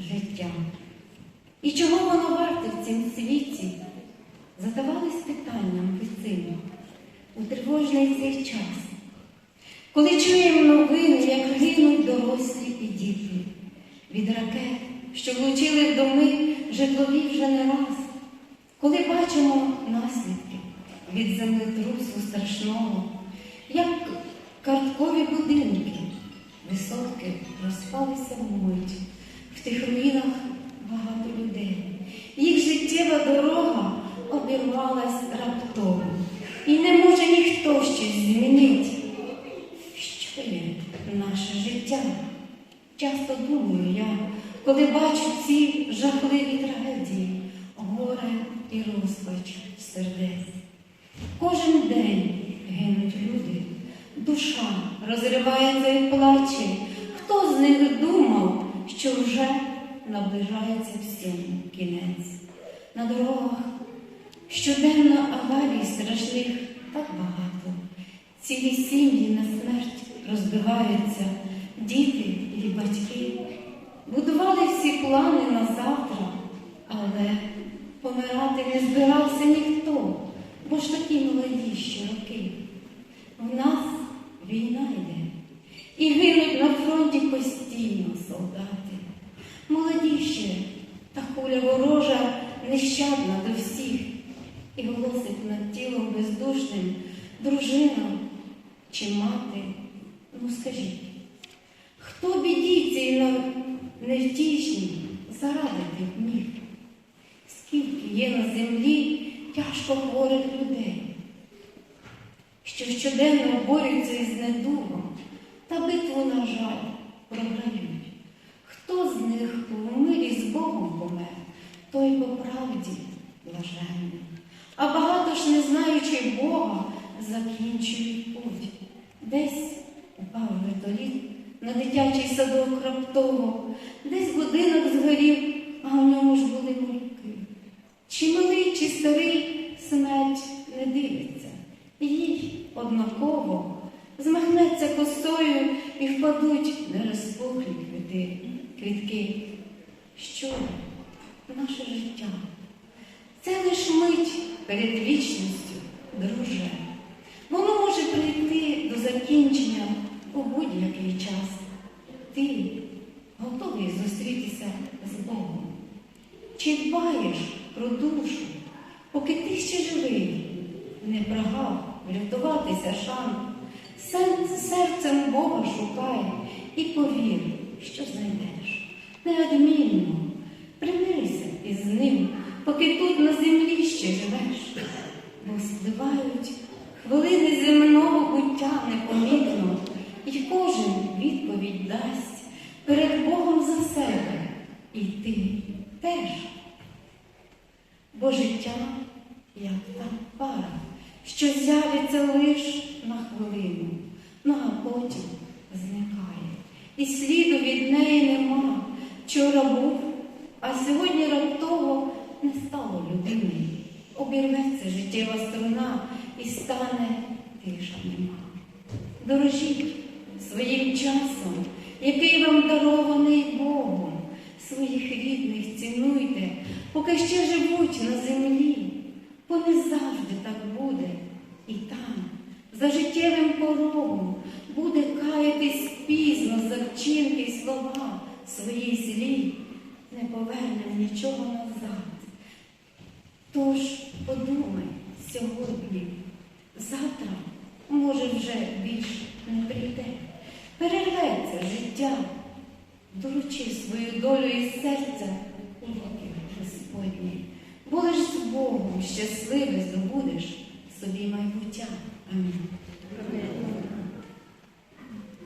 життя. І чого воно варте в цім світі? Задавались питанням весину у тривожний цей час. Коли чуємо новини, як гинуть дорослі і діти, від ракет, що влучили в доми житлові вже не раз, коли бачимо наслідки від землетрусу страшного, як карткові будинки, висотки розпалися вмить, в тих руїнах багато людей. Їх життєва дорога обірвалась раптово, і не може ніхто щось змінити. Що є наше життя? Часто думаю я, коли бачу ці жахливі трагедії, горе і розпач сердець. Кожен день гинуть люди, душа розривається і плаче. Хто з них думав, що вже наближається всім кінець? На дорогах щоденно аварій страшних так багато. Цілі сім'ї на смерть розбиваються, діти і батьки. Будували всі плани на завтра, але помирати не збирався ніхто, бо ж такі молоді ще роки. В нас війна йде, і гинуть на постійно солдати. Молоді ще, та хуля ворожа нещадна до всіх, і голосить над тілом бездушним дружина чи мати. Ну скажіть, хто біді цій невтішній зарадити вмів? Скільки є на землі тяжко хворих людей, що щоденно борються із недугом, та битву, на жаль, програють. Хто з них в мирі з Богом помер, той по правді блаженний. А багато ж, не знаючи Бога, закінчують путь. Десь упав вертоліт на дитячий садок раптово, десь будинок згорів, а в ньому ж були моряки. Чи малий, чи старий смерть не дивиться, їй однаково змахнеться косою і впадуть нерозпухлі квіти, квітки. Що наше життя? Це лиш мить перед вічністю, друже. Воно може прийти до закінчення у будь-який час. Ти готовий зустрітися з Богом? Чи дбаєш про душу, поки ти ще живий, не прагав врятуватися шан? Серцем Бога шукай і повір, що знайдеш. Неодмінно примирися із ним, поки тут на землі ще живеш, бо спливають хвилини земного буття непомітно, і кожен відповідь дасть перед Богом за себе, і ти теж. Бо життя, як та пара, що з'явиться лиш на хвилину, ну а потім. І сліду від неї нема. Вчора був, а сьогодні раптово не стало людиною. Обірветься життєва струна і стане тиша нема. Дорожіть своїм часом, який вам дарований Богом, своїх рідних цінуйте, поки ще живуть на землі, бо не завжди так буде. І там, за життєвим порогом, буде каятись пізно за вчинки й слова свої злі, не повернемо нічого назад. Тож подумай сьогодні, завтра, може, вже більш не прийде. Перерветься життя, доручи свою долю із серця у руки Господні. Будеш з Богом щасливий здобудеш собі майбуття. Амінь.